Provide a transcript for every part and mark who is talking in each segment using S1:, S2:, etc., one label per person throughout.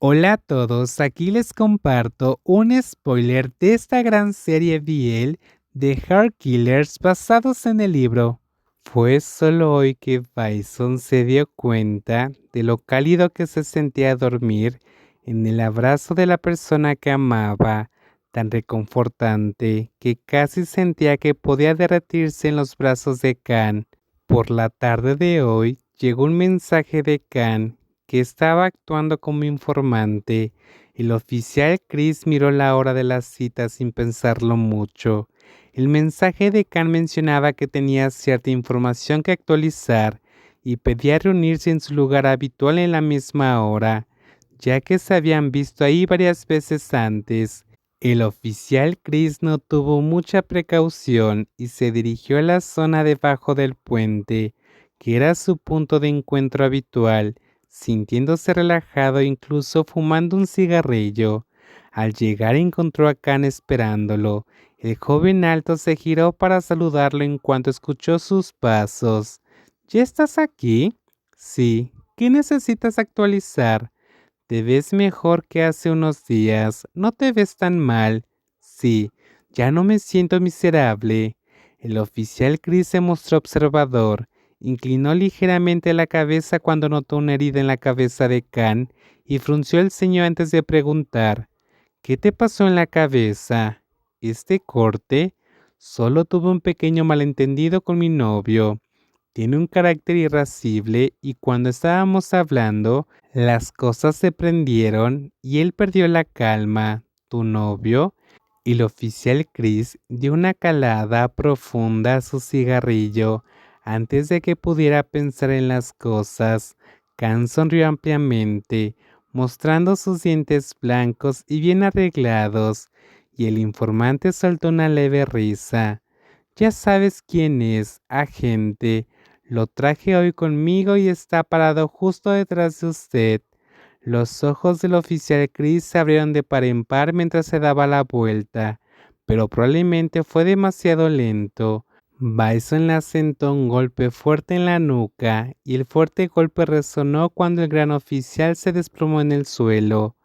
S1: Hola a todos, aquí les comparto un spoiler de esta gran serie BL de Heart Killers basados en el libro. Fue solo hoy que Bison se dio cuenta de lo cálido que se sentía dormir en el abrazo de la persona que amaba, tan reconfortante que casi sentía que podía derretirse en los brazos de Khan. Por la tarde de hoy llegó un mensaje de Khan que estaba actuando como informante. El oficial Chris miró la hora de la cita sin pensarlo mucho. El mensaje de Khan mencionaba que tenía cierta información que actualizar y pedía reunirse en su lugar habitual en la misma hora, ya que se habían visto ahí varias veces antes. El oficial Chris no tuvo mucha precaución y se dirigió a la zona debajo del puente, que era su punto de encuentro habitual, sintiéndose relajado incluso fumando un cigarrillo. Al llegar encontró a Khan esperándolo. El joven alto se giró para saludarlo en cuanto escuchó sus pasos. ¿Ya estás aquí? Sí. ¿Qué necesitas actualizar? Te ves mejor que hace unos días. No te ves tan mal. Sí, ya no me siento miserable. El oficial Chris se mostró observador. Inclinó ligeramente la cabeza cuando notó una herida en la cabeza de Khan y frunció el ceño antes de preguntar, ¿qué te pasó en la cabeza? ¿Este corte? Solo tuve un pequeño malentendido con mi novio. Tiene un carácter irascible y cuando estábamos hablando, las cosas se prendieron y él perdió la calma. ¿Tu novio? Y el oficial Chris dio una calada profunda a su cigarrillo. Antes de que pudiera pensar en las cosas, Khan sonrió ampliamente, mostrando sus dientes blancos y bien arreglados, y el informante soltó una leve risa. Ya sabes quién es, agente, lo traje hoy conmigo y está parado justo detrás de usted. Los ojos del oficial Chris se abrieron de par en par mientras se daba la vuelta, pero probablemente fue demasiado lento. Bison le asentó un golpe fuerte en la nuca y el fuerte golpe resonó cuando el gran oficial se desplomó en el suelo.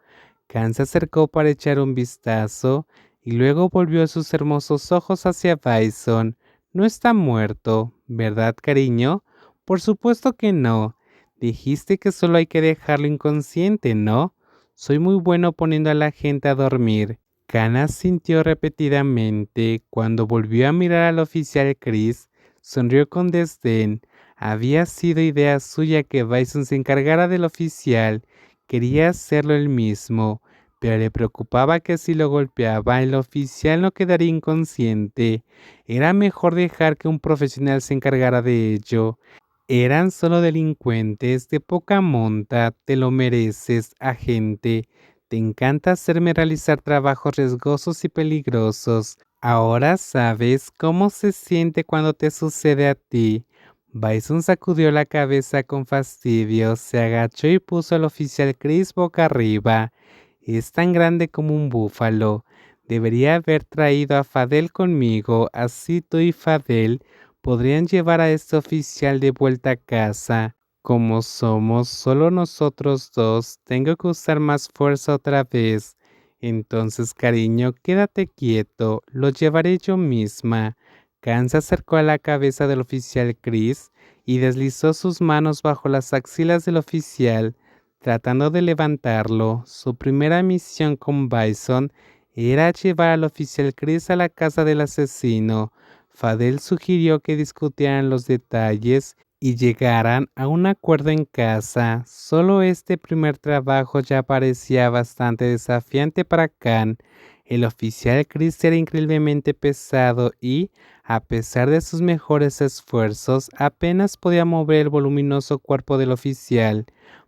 S1: Khan se acercó para echar un vistazo y luego volvió sus hermosos ojos hacia Bison. No está muerto, ¿verdad, cariño? Por supuesto que no. Dijiste que solo hay que dejarlo inconsciente, ¿no? Soy muy bueno poniendo a la gente a dormir. Kana sintió repetidamente. Cuando volvió a mirar al oficial Chris, sonrió con desdén. Había sido idea suya que Bison se encargara del oficial. Quería hacerlo él mismo pero le preocupaba que si lo golpeaba el oficial no quedaría inconsciente. Era mejor dejar que un profesional se encargara de ello. Eran solo delincuentes de poca monta, te lo mereces, agente. Te encanta hacerme realizar trabajos riesgosos y peligrosos. Ahora sabes cómo se siente cuando te sucede a ti. Bison sacudió la cabeza con fastidio, se agachó y puso al oficial Chris boca arriba. Es tan grande como un búfalo. Debería haber traído a Fadel conmigo, así tú y Fadel podrían llevar a este oficial de vuelta a casa. Como somos solo nosotros dos, tengo que usar más fuerza otra vez. Entonces, cariño, quédate quieto, lo llevaré yo misma. Khan acercó a la cabeza del oficial Chris y deslizó sus manos bajo las axilas del oficial tratando de levantarlo. Su primera misión con Bison era llevar al oficial Chris a la casa del asesino. Fadel sugirió que discutieran los detalles y llegaran a un acuerdo en casa. Solo este primer trabajo ya parecía bastante desafiante para Khan. El oficial Chris era increíblemente pesado y, a pesar de sus mejores esfuerzos, apenas podía mover el voluminoso cuerpo del oficial.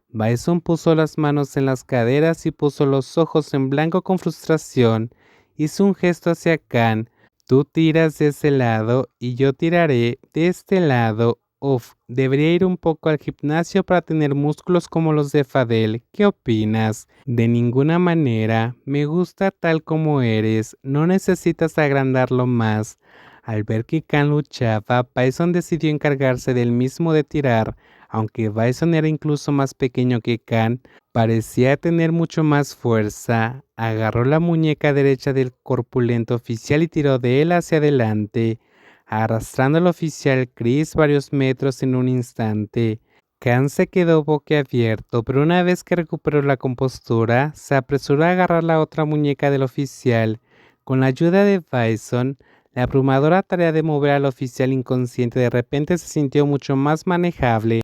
S1: Bison puso las manos en las caderas y puso los ojos en blanco con frustración. Hizo un gesto hacia Khan. Tú tiras de ese lado y yo tiraré de este lado. Uf, debería ir un poco al gimnasio para tener músculos como los de Fadel. ¿Qué opinas? De ninguna manera. Me gusta tal como eres. No necesitas agrandarlo más. Al ver que Khan luchaba, Bison decidió encargarse del mismo de tirar. Aunque Bison era incluso más pequeño que Khan, parecía tener mucho más fuerza, agarró la muñeca derecha del corpulento oficial y tiró de él hacia adelante, arrastrando al oficial Chris varios metros en un instante. Khan se quedó boquiabierto, pero una vez que recuperó la compostura, se apresuró a agarrar la otra muñeca del oficial. Con la ayuda de Bison, la abrumadora tarea de mover al oficial inconsciente de repente se sintió mucho más manejable.